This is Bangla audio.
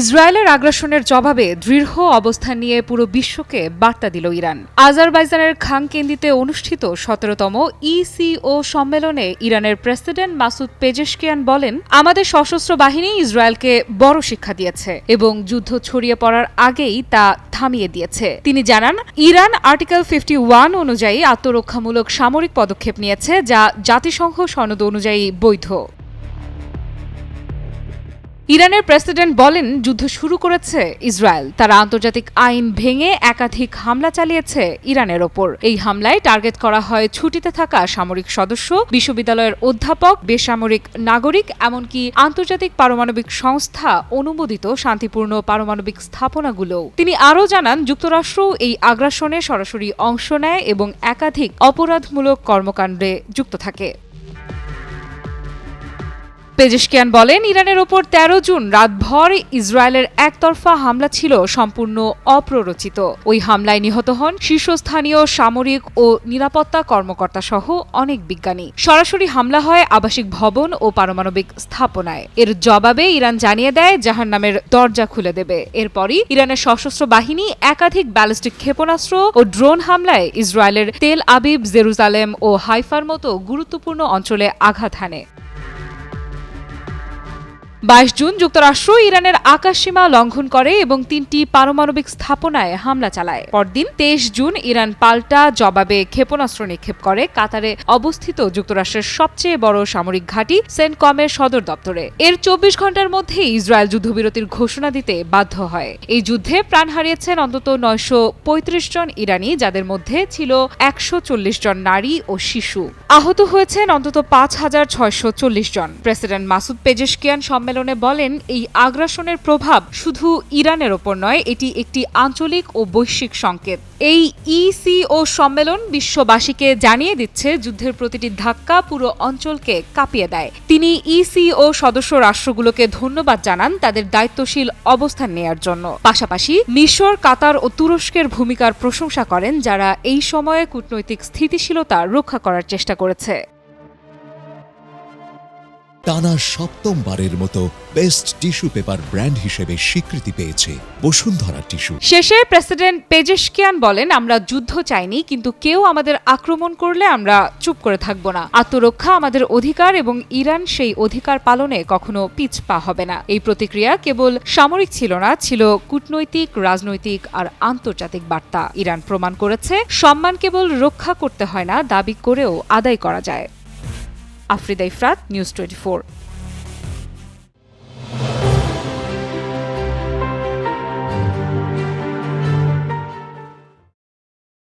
ইসরায়েলের আগ্রাসনের জবাবে দৃঢ় অবস্থান নিয়ে পুরো বিশ্বকে বার্তা দিল ইরান। আজারবাইজানের খান কেন্দ্রিতে অনুষ্ঠিত সতেরোতম ইসিও সম্মেলনে ইরানের প্রেসিডেন্ট মাসুদ পেজেশকিয়ান বলেন, আমাদের সশস্ত্র বাহিনী ইসরায়েলকে বড় শিক্ষা দিয়েছে এবং যুদ্ধ ছড়িয়ে পড়ার আগেই তা থামিয়ে দিয়েছে। তিনি জানান, ইরান আর্টিকেল ফিফটি ওয়ান অনুযায়ী আত্মরক্ষামূলক সামরিক পদক্ষেপ নিয়েছে যা জাতিসংঘ সনদ অনুযায়ী বৈধ। ইরানের প্রেসিডেন্ট বলেন, যুদ্ধ শুরু করেছে ইসরায়েল। তারা আন্তর্জাতিক আইন ভেঙে একাধিক হামলা চালিয়েছে ইরানের ওপর। এই হামলায় টার্গেট করা হয় ছুটিতে থাকা সামরিক সদস্য, বিশ্ববিদ্যালয়ের অধ্যাপক, বেসামরিক নাগরিক, এমনকি আন্তর্জাতিক পারমাণবিক সংস্থা অনুমোদিত শান্তিপূর্ণ পারমাণবিক স্থাপনাগুলোও। তিনি আরও জানান, যুক্তরাষ্ট্র এই আগ্রাসনে সরাসরি অংশ নেয় এবং একাধিক অপরাধমূলক কর্মকাণ্ডে যুক্ত থাকে। পেজেশকিয়ান বলেন, ইরানের ওপর ১৩ জুন রাতভর ইসরায়েলের একতরফা হামলা ছিল সম্পূর্ণ অপ্ররোচিত। ওই হামলায় নিহত হন শীর্ষস্থানীয় সামরিক ও নিরাপত্তা কর্মকর্তা সহ অনেক বিজ্ঞানী। সরাসরি হামলা হয় আবাসিক ভবন ও পারমাণবিক স্থাপনায়। এর জবাবে ইরান জানিয়ে দেয় জাহান নামের দরজা খুলে দেবে। এরপরই ইরানের সশস্ত্র বাহিনী একাধিক ব্যালিস্টিক ক্ষেপণাস্ত্র ও ড্রোন হামলায় ইসরায়েলের তেল আবিব, জেরুজালেম ও হাইফার মতো গুরুত্বপূর্ণ অঞ্চলে আঘাত হানে। বাইশ জুন যুক্তরাষ্ট্র ইরানের আকাশসীমা লঙ্ঘন করে এবং তিনটি পারমাণবিক স্থাপনায় হামলা চালায়। পরদিন তেইশ জুন ইরান পাল্টা জবাবে ক্ষেপণাস্ত্র নিক্ষেপ করে। কাতারে অবস্থিত যুক্তরাষ্ট্রের সবচেয়ে বড় সামরিক ঘাঁটি সেন্টকমের সদর দপ্তরে। এর চব্বিশ ঘণ্টার মধ্যে ইসরায়েল যুদ্ধবিরতির ঘোষণা দিতে বাধ্য হয়। এই যুদ্ধে প্রাণ হারিয়েছেন অন্তত নয়শো পঁয়ত্রিশ জন ইরানি, যাদের মধ্যে ছিল একশো চল্লিশ জন নারী ও শিশু। আহত হয়েছেন অন্তত পাঁচ হাজার ছয়শো চল্লিশ জন। প্রেসিডেন্ট মাসুদ পেজেশকিয়ান সম্মেলনে বলেন, এই আগ্রাসনের প্রভাব শুধু ইরানের ওপর নয়, এটি একটি আঞ্চলিক ও বৈশ্বিক সংকেত। এই ইসিও সম্মেলন বিশ্ববাসীকে জানিয়ে দিচ্ছে, যুদ্ধের প্রতিটি ধাক্কা পুরো অঞ্চলকে কাঁপিয়ে দেয়। তিনি ইসিও সদস্য রাষ্ট্রগুলোকে ধন্যবাদ জানান তাদের দায়িত্বশীল অবস্থান নেয়ার জন্য। পাশাপাশি মিশর, কাতার ও তুরস্কের ভূমিকার প্রশংসা করেন, যারা এই সময়ে কূটনৈতিক স্থিতিশীলতা রক্ষা করার চেষ্টা করেছে। টানা সপ্তমবারের মতো বেস্ট টিস্যু পেপার ব্র্যান্ড হিসেবে স্বীকৃতি পেয়েছে বসুন্ধরা টিস্যু। শেষে প্রেসিডেন্ট পেজেশকিয়ান বলেন, আমরা যুদ্ধ চাইনি, কিন্তু কেউ আমাদের আক্রমণ করলে আমরা চুপ করে থাকব না। আত্মরক্ষা আমাদের অধিকার এবং ইরান সেই অধিকার পালনে কখনো পিছপা হবে না। এই প্রতিক্রিয়া কেবল সামরিক ছিল না, ছিল কূটনৈতিক, রাজনৈতিক আর আন্তর্জাতিক বার্তা। ইরান প্রমাণ করেছে, সম্মান কেবল রক্ষা করতে হয় না, দাবি করেও আদায় করা যায়। Afrida Ifrat news twenty